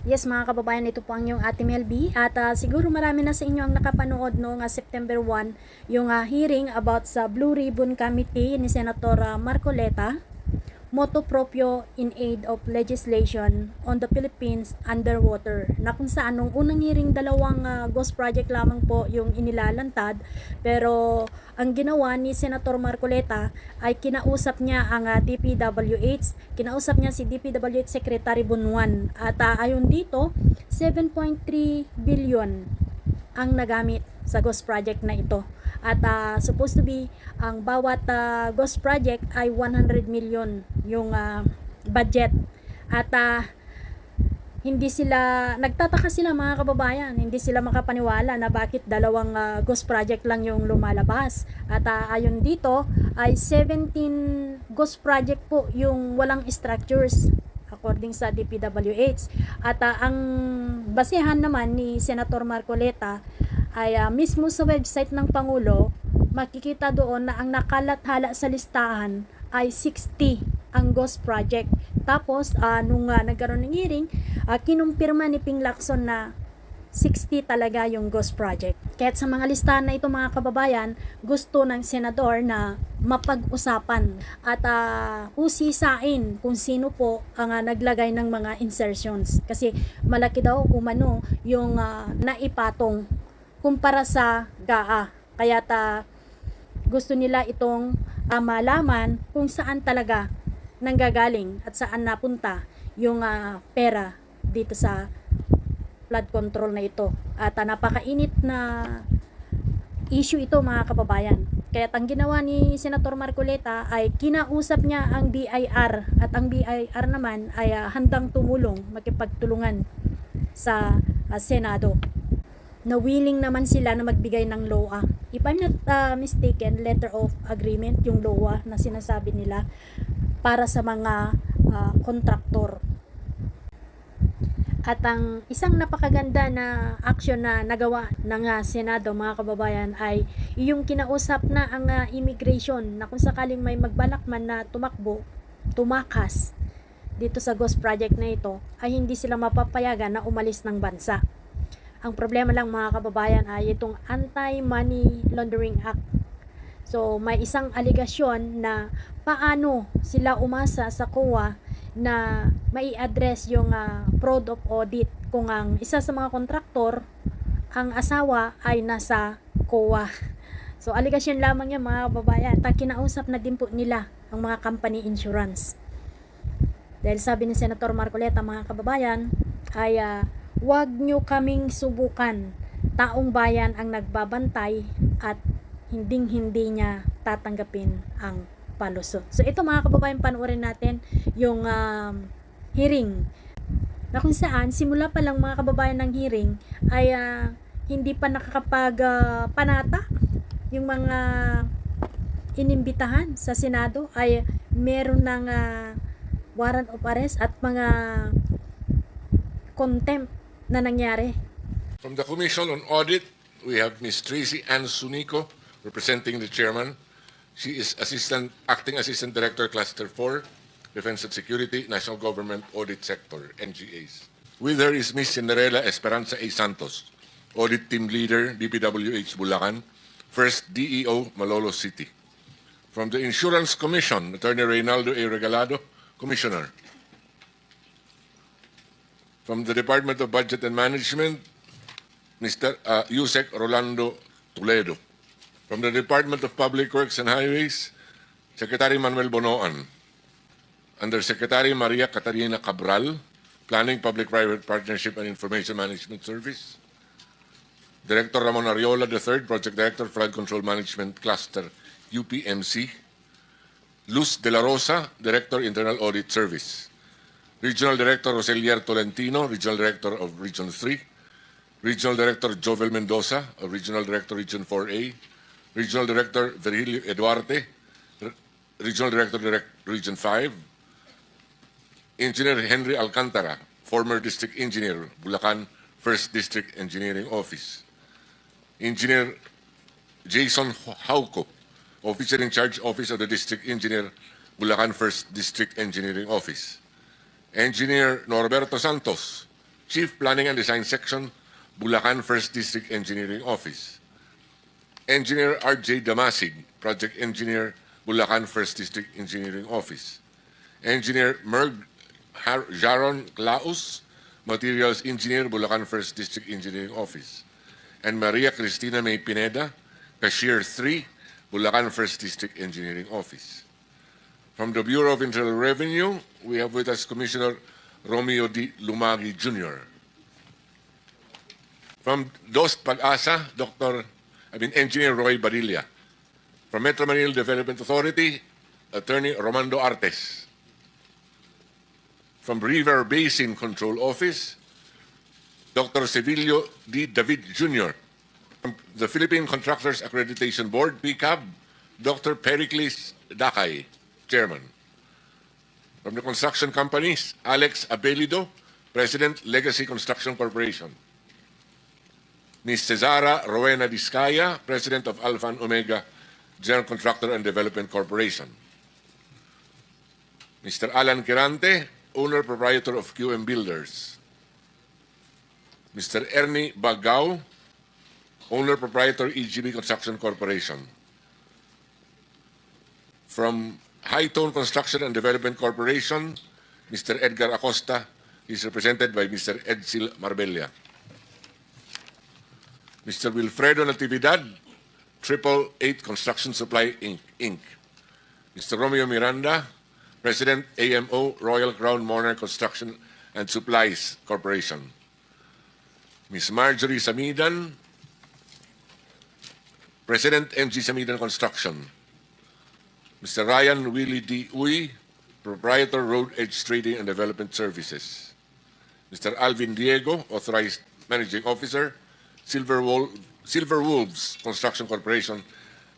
Yes mga kababayan, ito po ang yung Ate Melby at ah, siguro marami na sa inyo ang nakapanood noong ah, September 1 yung ah, hearing about sa Blue Ribbon Committee ni Senator ah, Marcoleta Moto Proprio in Aid of Legislation on the Philippines Underwater na kung saan nung unang hearing dalawang ah, ghost project lamang po yung inilalantad. Pero ang ginawa ni Senator Marcoleta ay kinausap niya ang ah, DPWH, kinausap niya si DPWH Secretary Bunuan. At ah, ayon dito 7.3 billion ang nagamit sa ghost project na ito. At ah, supposed to be ang bawat ah, ghost project ay 100 million yung ah, budget. At ah, hindi sila nagtataka sila mga kababayan, hindi sila makapaniwala na bakit dalawang ah, ghost project lang yung lumalabas. At ah, ayon dito ay 17 ghost project po yung walang structures according sa DPWH. At ah, ang basehan naman ni Senator Marcoleta ay ah, mismo sa website ng Pangulo, makikita doon na ang nakalathala sa listahan ay 60 ang ghost project. Tapos, ah, nung ah, nagkaroon ng hearing, ah, kinumpirma ni Ping Lacson na 60 talaga yung ghost project. Kaya sa mga listahan na ito mga kababayan, gusto ng senador na mapag-usapan at uh, usisain kung sino po ang ah, naglagay ng mga insertions. Kasi malaki daw umano yung ah, naipatong kumpara sa GAA. Kaya ta gusto nila itong ah, malaman kung saan talaga nanggagaling at saan napunta yung ah, pera dito sa flood control na ito. At ah, napakainit na issue ito mga kababayan. Kaya ang ginawa ni Senator Marcoleta ay kinausap niya ang BIR at ang BIR naman ay ah, handang tumulong, makipagtulungan sa ah, Senado na willing naman sila na magbigay ng LOA. If I'm not uh, mistaken, letter of agreement yung LOA na sinasabi nila para sa mga uh, kontraktor. At ang isang napakaganda na action na nagawa ng uh, Senado mga kababayan ay yung kinausap na ang uh, immigration na kung sakaling may magbalak man na tumakbo, tumakas dito sa Ghost Project na ito ay hindi sila mapapayagan na umalis ng bansa. Ang problema lang mga kababayan ay itong Anti-Money Laundering Act. So may isang aligasyon na paano sila umasa sa COA na mai address yung uh, fraud of audit kung ang isa sa mga kontraktor ang asawa ay nasa COA. So aligasyon lamang yan mga kababayan. At kinausap na din po nila ang mga company insurance. Dahil sabi ni Senator Marcoleta mga kababayan ay uh, Huwag nyo kaming subukan. Taong bayan ang nagbabantay at hinding-hindi niya tatanggapin ang palusot. So ito mga kababayan, panoorin natin yung um, hearing na kung saan simula pa lang mga kababayan ng hearing ay uh, hindi pa nakakapag uh, panata yung mga inimbitahan sa Senado ay meron ng uh, warrant of arrest at mga contempt na nangyari. From the Commission on Audit, we have Ms. Tracy Ann Sunico representing the chairman. She is Assistant, Acting Assistant Director, Cluster 4, Defense and Security, National Government Audit Sector, NGAs. With her is Ms. Cinderella Esperanza A. Santos, Audit Team Leader, DPWH Bulacan, First DEO, Malolo City. From the Insurance Commission, Attorney Reynaldo A. Regalado, Commissioner. From the Department of Budget and Management, Mr. Uh, Yusek Rolando Toledo. From the Department of Public Works and Highways, Secretary Manuel Bonoan. Undersecretary Maria Catarina Cabral, Planning, Public-Private Partnership and Information Management Service. Director Ramon Ariola III, Project Director, Flood Control Management Cluster, UPMC. Luz De La Rosa, Director, Internal Audit Service. Regional Director Roselier Tolentino, Regional Director of Region 3. Regional Director Jovel Mendoza, Regional Director Region 4A. Regional Director Virgilio Eduarte, Regional Director Direct Region 5. Engineer Henry Alcantara, former District Engineer, Bulacan, 1st District Engineering Office. Engineer Jason Hauco, Officer in Charge Office of the District Engineer, Bulacan 1st District Engineering Office. Engineer Norberto Santos, Chief Planning and Design Section, Bulacan First District Engineering Office. Engineer R.J. Damasig, Project Engineer, Bulacan First District Engineering Office. Engineer Merg Har- Jaron Claus, Materials Engineer, Bulacan First District Engineering Office. And Maria Cristina May Pineda, Cashier 3, Bulacan First District Engineering Office. From the Bureau of Internal Revenue, we have with us Commissioner Romeo D. Lumagi Jr. From DOS Pag-asa, Dr. I mean Engineer Roy Badilla. From Metro Manila Development Authority, Attorney Romando Artes. From River Basin Control Office, Dr. Sevilio D. David Jr. From the Philippine Contractors Accreditation Board, PCAB, Dr. Pericles Dakay, Chairman. From the construction companies, Alex Abelido, President, Legacy Construction Corporation. Ms. Cesara Rowena Discaya, President of Alpha and Omega General Contractor and Development Corporation. Mr. Alan Quirante, Owner Proprietor of QM Builders. Mr. Ernie Bagao, Owner Proprietor EGB Construction Corporation. From High Tone Construction and Development Corporation, Mr. Edgar Acosta is represented by Mr. Edsel Marbella. Mr. Wilfredo Natividad, Triple Eight Construction Supply Inc. Inc. Mr. Romeo Miranda, President AMO Royal Crown Monarch Construction and Supplies Corporation. Ms. Marjorie Samidan, President MG Samidan Construction. Mr. Ryan Willie D. Uy, Proprietor Road Edge Trading and Development Services. Mr. Alvin Diego, Authorized Managing Officer, Silver, Wol- Silver Wolves Construction Corporation.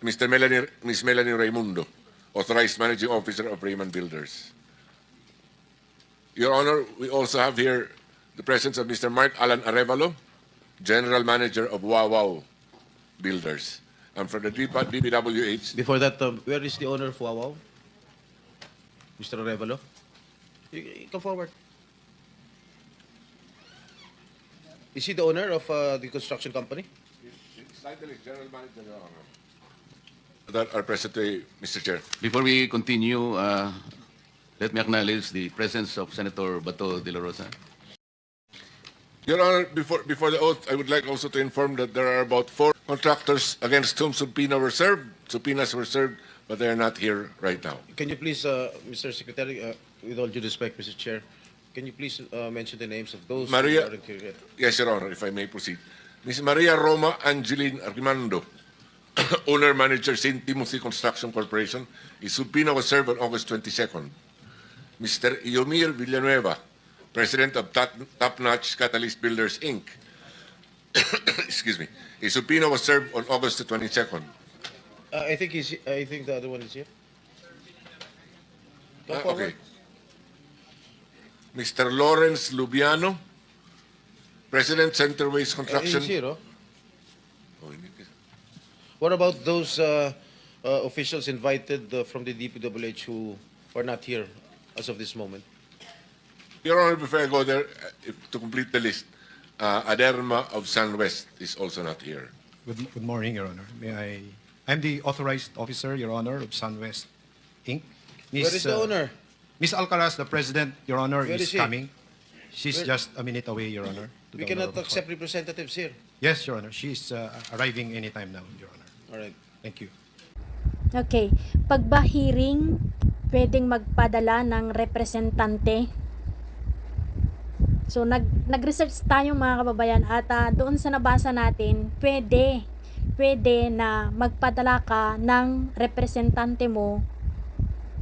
Mr. Melanie, Ms. Melanie Raimundo, Authorized Managing Officer of Raymond Builders. Your Honor, we also have here the presence of Mr. Mark Alan Arevalo, General Manager of Wawaw Builders. And from the DP- DPWH, Before that, um, where is the owner of Wawaw? Mr. Revalo? You, you come forward. Is he the owner of uh, the construction company? General Manager, Your Honor. That are present today, Mr. Chair. Before we continue, uh, let me acknowledge the presence of Senator Bato de la Rosa. Your Honor, before, before the oath, I would like also to inform that there are about four contractors against whom subpoena were served. Subpoenas were served, but they are not here right now. Can you please, uh, Mr. Secretary, uh, with all due respect, Mr. Chair, can you please uh, mention the names of those Maria- who aren't here yet? Yes, Your Honor, if I may proceed. Ms. Maria Roma Angeline Armando, owner manager St. Timothy Construction Corporation, a subpoena was served on August 22nd. Mr. Iomir Villanueva, president of Top, Top Notch Catalyst Builders Inc. Excuse me. A subpoena was served on August 22nd. Uh, I think he's, I think the other one is here. Forward. okay. Mr. Lawrence Lubiano, President Centerways Uh, Construction. he's here, oh. Oh, hindi- What about those uh, uh, officials invited uh, from the DPWH who are not here as of this moment? Your Honor, before I go there, uh, if, to complete the list, uh, Aderma of SunWest is also not here. Good, good morning, Your Honor. May I, I'm the authorized officer, Your Honor, of SunWest Inc. Where is the uh, owner? Miss Alcaraz, the president, Your Honor, Where is is she? coming. She's Where- just a minute away, Your Honor. to We the cannot honorable accept representatives here. Yes, Your Honor. She's uh, arriving anytime now, Your Honor. All right. Thank you. Okay. Pag ba hearing, pwedeng magpadala ng representante? So, nag, nag-research tayo mga kababayan at ah, doon sa nabasa natin, pwede, pwede na magpadala ka ng representante mo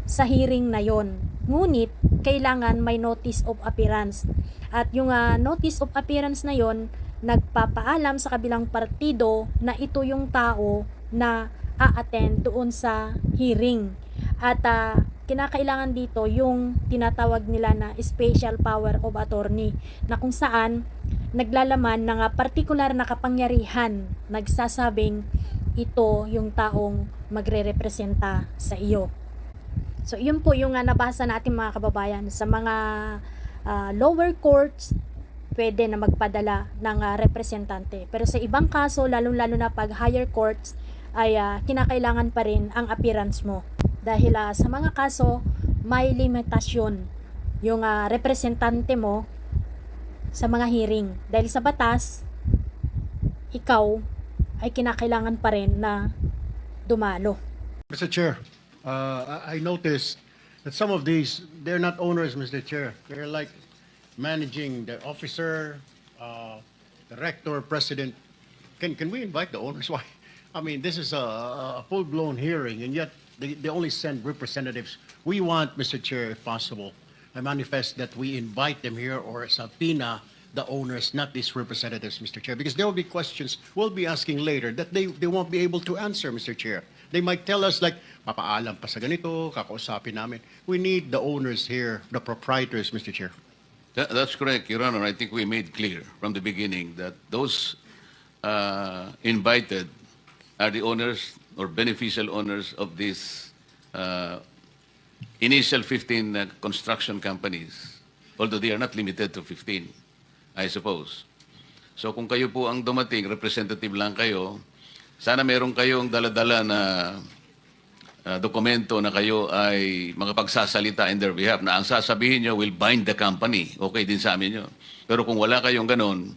sa hearing na yon. Ngunit, kailangan may notice of appearance. At yung ah, notice of appearance na yon, nagpapaalam sa kabilang partido na ito yung tao na a-attend doon sa hearing. At ah, kinakailangan dito yung tinatawag nila na special power of attorney na kung saan naglalaman ng partikular na kapangyarihan nagsasabing ito yung taong magre-representa sa iyo. So, yun po yung uh, nabasa natin mga kababayan sa mga ah, lower courts pwede na magpadala ng ah, representante. Pero sa ibang kaso, lalong-lalo na pag higher courts, ay ah, kinakailangan pa rin ang appearance mo. Dahil ah, sa mga kaso, may limitasyon yung ah, representante mo sa mga hearing. Dahil sa batas, ikaw ay kinakailangan pa rin na dumalo. Mr. Chair, uh, I noticed that some of these, they're not owners, Mr. Chair. They're like managing the officer, uh, director, president. Can, can we invite the owners? Why? I mean, this is a, a full-blown hearing, and yet they, they only send representatives. We want, Mr. Chair, if possible, I manifest that we invite them here or subpoena the owners, not these representatives, Mr. Chair, because there will be questions we'll be asking later that they, they won't be able to answer, Mr. Chair. They might tell us like, papaalam pa sa ganito, kakausapin namin. We need the owners here, the proprietors, Mr. Chair. That, that's correct, Your Honor. I think we made clear from the beginning that those uh, invited are the owners or beneficial owners of these uh, initial 15 uh, construction companies, although they are not limited to 15, I suppose. So kung kayo po ang dumating, representative lang kayo, sana meron kayong daladala na uh, dokumento na kayo ay makapagsasalita in their behalf na ang sasabihin nyo will bind the company. Okay din sa amin yun. Pero kung wala kayong ganun,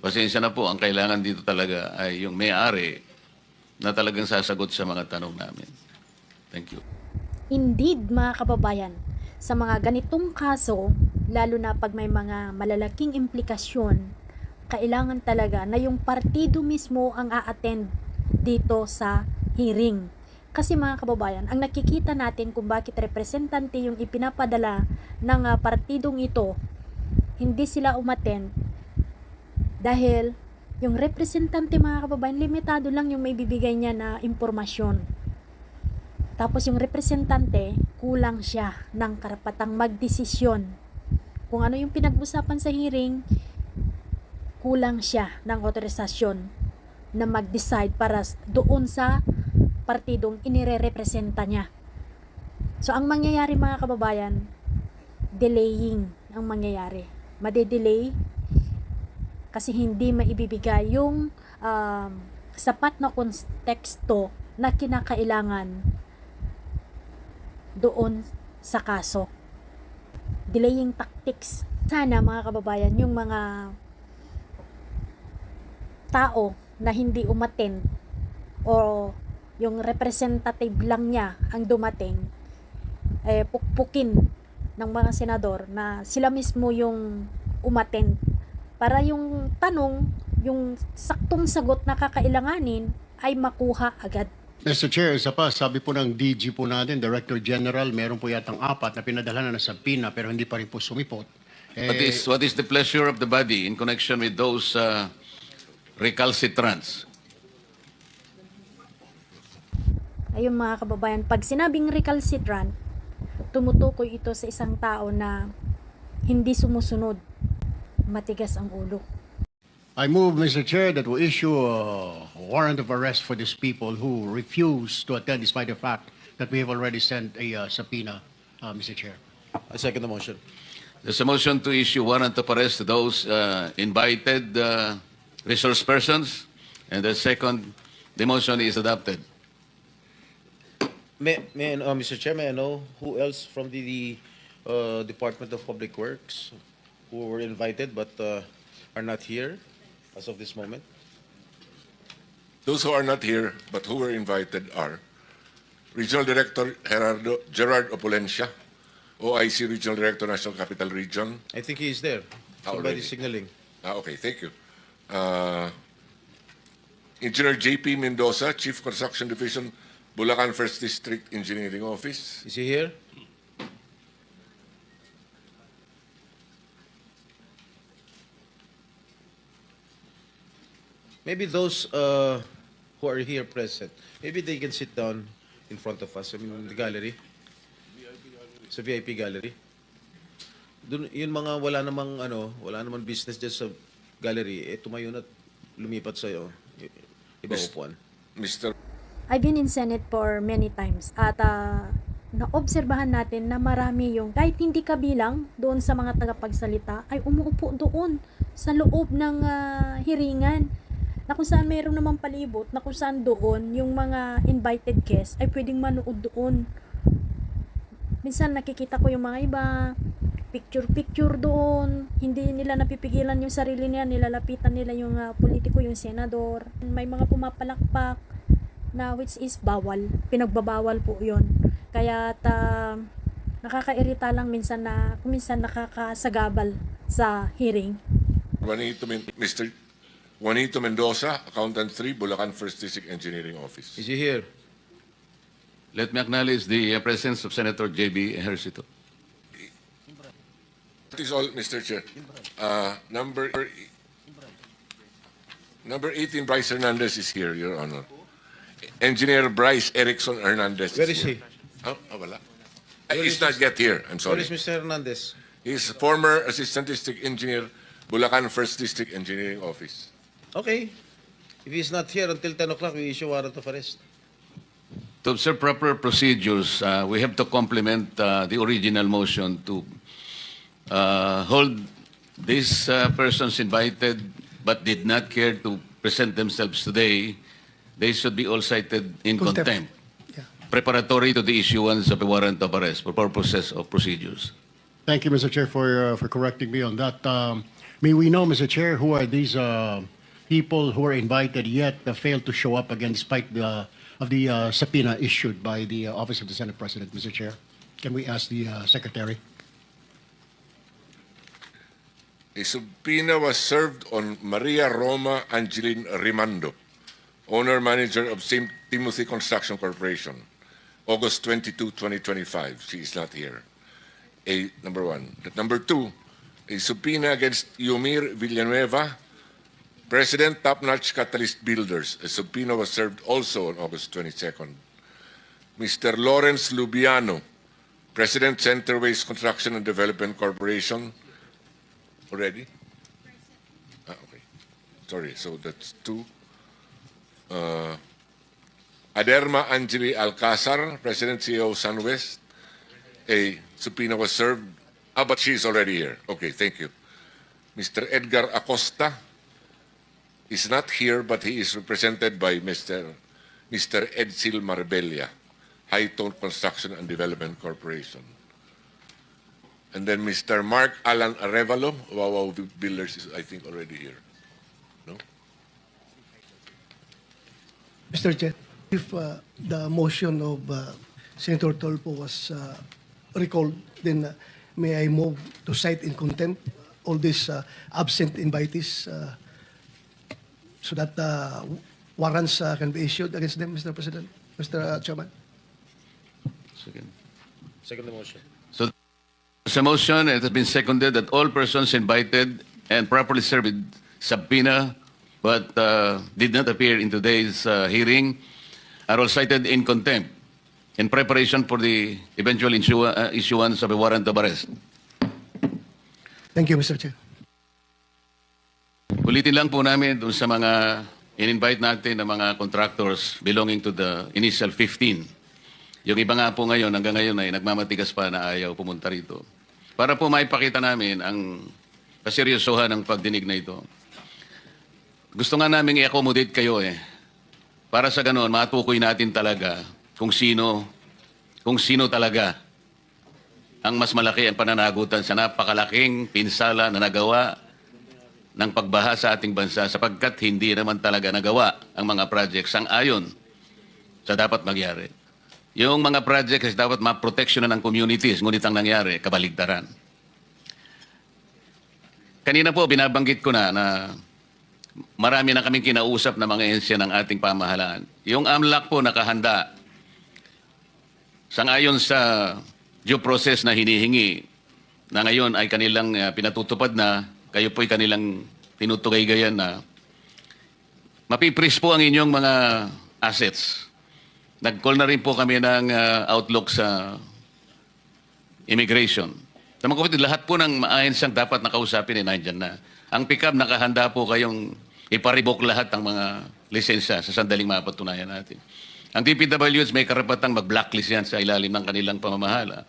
pasensya na po, ang kailangan dito talaga ay yung may-ari na talagang sasagot sa mga tanong namin. Thank you. Indeed, mga kababayan, sa mga ganitong kaso, lalo na pag may mga malalaking implikasyon, kailangan talaga na yung partido mismo ang a-attend dito sa hearing. Kasi mga kababayan, ang nakikita natin kung bakit representante yung ipinapadala ng ah, partidong ito, hindi sila umattend dahil yung representante mga kababayan, limitado lang yung may bibigay niya na impormasyon. Tapos yung representante, kulang siya ng karapatang magdesisyon. Kung ano yung pinag-usapan sa hearing, kulang siya ng otorisasyon na mag-decide para doon sa partidong inire-representa niya. So ang mangyayari mga kababayan, delaying ang mangyayari. Madedelay kasi hindi maibibigay yung um, sapat na konteksto na kinakailangan doon sa kaso. Delaying tactics. Sana mga kababayan, yung mga tao na hindi umattend o yung representative lang niya ang dumating, eh, pukpukin ng mga senador na sila mismo yung umattend para yung tanong, yung saktong sagot na kakailanganin ay makuha agad. Mr. Chair, isa pa, sabi po ng DG po natin, Director General, meron po yatang apat na pinadala na ng sabpina pero hindi pa rin po sumipot. Eh, What is, what is the pleasure of the body in connection with those uh, recalcitrants? Ayun mga kababayan, pag sinabing recalcitrant, tumutukoy ito sa isang tao na hindi sumusunod. Matigas ang ulo. I move, Mr. Chair, that we issue a warrant of arrest for these people who refuse to attend despite the fact that we have already sent a uh, subpoena, uh, Mr. Chair. I second the motion. There's a motion to issue warrant of arrest to those uh, invited uh, resource persons. And the second, the motion is adopted. May, may, uh, Mr. Chair, may I know who else from the, the uh, Department of Public Works who were invited but uh, are not here as of this moment? Those who are not here but who were invited are Regional Director Gerardo, Gerard Opulencia, OIC Regional Director, National Capital Region. I think he is there. Somebody already. signaling. Ah, okay, thank you. Uh, Engineer JP Mendoza, Chief Construction Division, Bulacan First District Engineering Office. Is he here? Maybe those uh, who are here present, maybe they can sit down in front of us, I mean, in the gallery. Sa VIP gallery. Dun, yun mga wala namang ano, wala namang business dyan sa gallery, eh tumayo na at lumipat sa'yo. I- Ibang Miss- upuan. Mr. I've been in Senate for many times at ah, naobserbahan natin na marami yung kahit hindi kabilang doon sa mga tagapagsalita ay umuupo doon sa loob ng ah, hiringan na kung saan mayroon namang palibot na kung saan doon yung mga invited guests ay pwedeng manood doon. Minsan nakikita ko yung mga iba picture picture doon. Hindi nila napipigilan yung sarili nila nilalapitan nila yung ah, politiko yung senador. May mga pumapalakpak na which is bawal. Pinagbabawal po yon kaya ta nakakairita lang minsan na minsan nakakasagabal sa hearing. Juanito, Men- Mr. Juanito Mendoza, Accountant 3, Bulacan First District Engineering Office. Is he here? Let me acknowledge the uh, presence of Senator J.B. Ejercito. That is all, Mr. Chair. Uh, number, number 18, Bryce Hernandez is here, Your Honor. Engineer Bryce Erickson Hernandez. Where is here. he? Oh, ah, wala. Uh, He's not yet here, I'm Where sorry. is Mr. Hernandez? He's former Assistant District Engineer, Bulacan First District Engineering Office. Okay. If he's not here until 10 o'clock, we issue warrant of arrest. To observe proper procedures, uh, we have to complement uh, the original motion to uh, hold these uh, persons invited but did not care to present themselves today. They should be all cited in Contempt. contempt, Yeah. preparatory to the issuance of a warrant of arrest for purposes of procedures. Thank you, Mr. Chair, for, uh, for correcting me on that. Um, May we know, Mr. Chair, who are these uh, people who were invited yet failed to show up again despite the, of the uh, subpoena issued by the uh, Office of the Senate President, Mr. Chair? Can we ask the uh, Secretary? A subpoena was served on Maria Roma Angeline Rimando, owner-manager of St. Timothy Construction Corporation, August 22, 2025. She is not here. A, number one. Number two, a subpoena against Yumir Villanueva, President Top Notch Catalyst Builders. A subpoena was served also on August 22nd. Mr. Lawrence Lubiano, President Centerways Construction and Development Corporation, already? Ah, okay. Sorry, so that's two. Uh, Aderma Angeli Alcazar, President CEO SunWest. A subpoena was served. Ah, but she's already here. Okay, thank you. Mr. Edgar Acosta is not here, but he is represented by Mr. Mr. Edsel Marbella, High Construction and Development Corporation. And then Mr. Mark Alan Arevalo, Wawaw Builders is, I think, already here. No? Mr. Chair, if uh, the motion of uh, Senator Tolpo was uh, recalled, then uh, may I move to cite in contempt all these uh, absent invitees uh, so that uh, warrants uh, can be issued against them, Mr. President, Mr. Chairman? Second. Second motion. So, there's a motion, it has been seconded that all persons invited and properly served with subpoena but uh, did not appear in today's uh, hearing are all cited in contempt in preparation for the eventual uh, issuance of a warrant of arrest. Thank you, Mr. Chair. Ulitin lang po namin dun sa mga in-invite natin na mga contractors belonging to the initial 15. Yung iba nga po ngayon, hanggang ngayon ay nagmamatigas pa na ayaw pumunta rito. Para po maipakita namin ang kaseryosohan ng pagdinig na ito. Gusto nga namin i-accommodate kayo eh. Para sa ganon, matukoy natin talaga kung sino, kung sino talaga ang mas malaki ang pananagutan sa napakalaking pinsala na nagawa ng pagbaha sa ating bansa sapagkat hindi naman talaga nagawa ang mga projects sang ayon sa dapat magyari. Yung mga projects ay dapat ma-protection ng communities, ngunit ang nangyari, kabaligtaran. Kanina po, binabanggit ko na na marami na kaming kinausap na mga ensya ng ating pamahalaan. Yung AMLAC po nakahanda sangayon sa due process na hinihingi na ngayon ay kanilang uh, pinatutupad na kayo po'y kanilang tinutugay-gayan na mapipris po ang inyong mga assets. Nag-call na rin po kami ng uh, outlook sa immigration. Sa mga kapatid, lahat po ng maayensang dapat nakausapin ay nandyan na. Ang pick-up, nakahanda po kayong iparibok lahat ng mga lisensya sa sandaling mapatunayan natin. Ang DPWH may karapatang mag-blacklist yan sa ilalim ng kanilang pamamahala.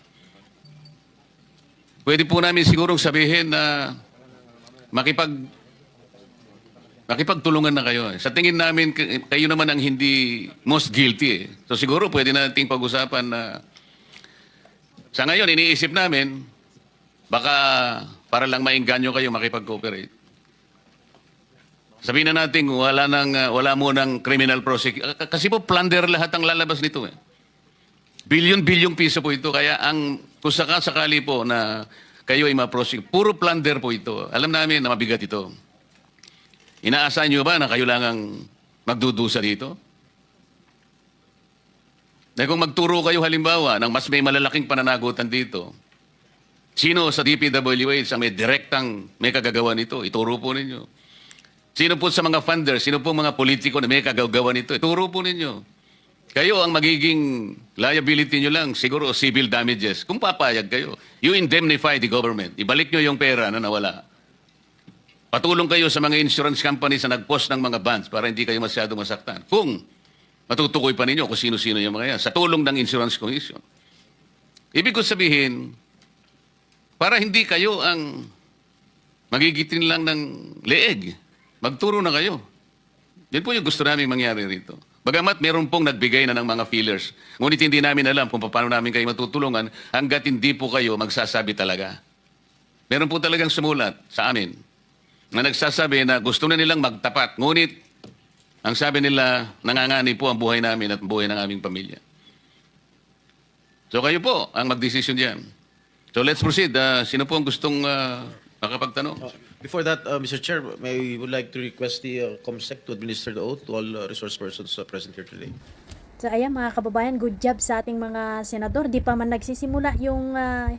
Pwede po namin sigurong sabihin na makipag makipagtulungan na kayo. Sa tingin namin, kayo naman ang hindi most guilty. Eh. So siguro pwede nating pag-usapan na sa ngayon, iniisip namin, baka para lang maingganyo kayo makipag-cooperate. Sabihin na natin, wala, nang, uh, wala mo ng criminal prosecution. Kasi po, plunder lahat ang lalabas nito. Eh. Bilyon-bilyong piso po ito. Kaya ang, kung saka sakali po na kayo ay ma-prosecute, puro plunder po ito. Alam namin na mabigat ito. Inaasahan nyo ba na kayo lang ang magdudusa dito? Dahil kung magturo kayo halimbawa ng mas may malalaking pananagutan dito, sino sa DPWH ang may direktang may kagagawa nito? Ituro po ninyo. Sino po sa mga funders, sino po mga politiko na may kagagawa nito? Ituro po ninyo. Kayo ang magiging liability nyo lang, siguro civil damages. Kung papayag kayo, you indemnify the government. Ibalik nyo yung pera na nawala. Patulong kayo sa mga insurance companies na nag-post ng mga bonds para hindi kayo masyado masaktan. Kung matutukoy pa ninyo kung sino-sino yung mga yan, sa tulong ng insurance commission. Ibig ko sabihin, para hindi kayo ang magigitin lang ng leeg, magturo na kayo. Yan po yung gusto namin mangyari rito. Bagamat meron pong nagbigay na ng mga feelers, ngunit hindi namin alam kung paano namin kayo matutulungan hanggat hindi po kayo magsasabi talaga. Meron po talagang sumulat sa amin na nagsasabi na gusto na nilang magtapat, ngunit ang sabi nila, nangangani po ang buhay namin at buhay ng aming pamilya. So kayo po ang magdesisyon diyan. So let's proceed. Ah, sino po ang gustong ah, makapagtanong? Before that, uh, Mr. Chair, may would like to request the uh, COMSEC to administer the oath to all uh, resource persons uh, present here today. So ayan mga kababayan, good job sa ating mga senador. Di pa man nagsisimula yung ah,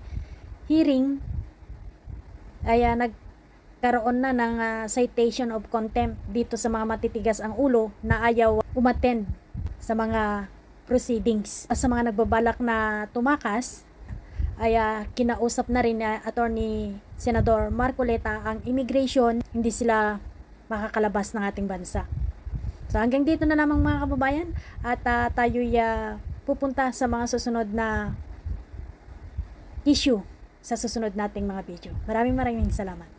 hearing, ay ah, nagkaroon na ng ah, citation of contempt dito sa mga matitigas ang ulo na ayaw umattend sa mga proceedings. Sa mga nagbabalak na tumakas, ay ah, kinausap na rin ni Attorney Senador Marcoleta ang immigration, hindi sila makakalabas ng ating bansa. So hanggang dito na lamang mga kababayan at uh, tayo'y ah, pupunta sa mga susunod na issue sa susunod nating mga video. Maraming maraming salamat.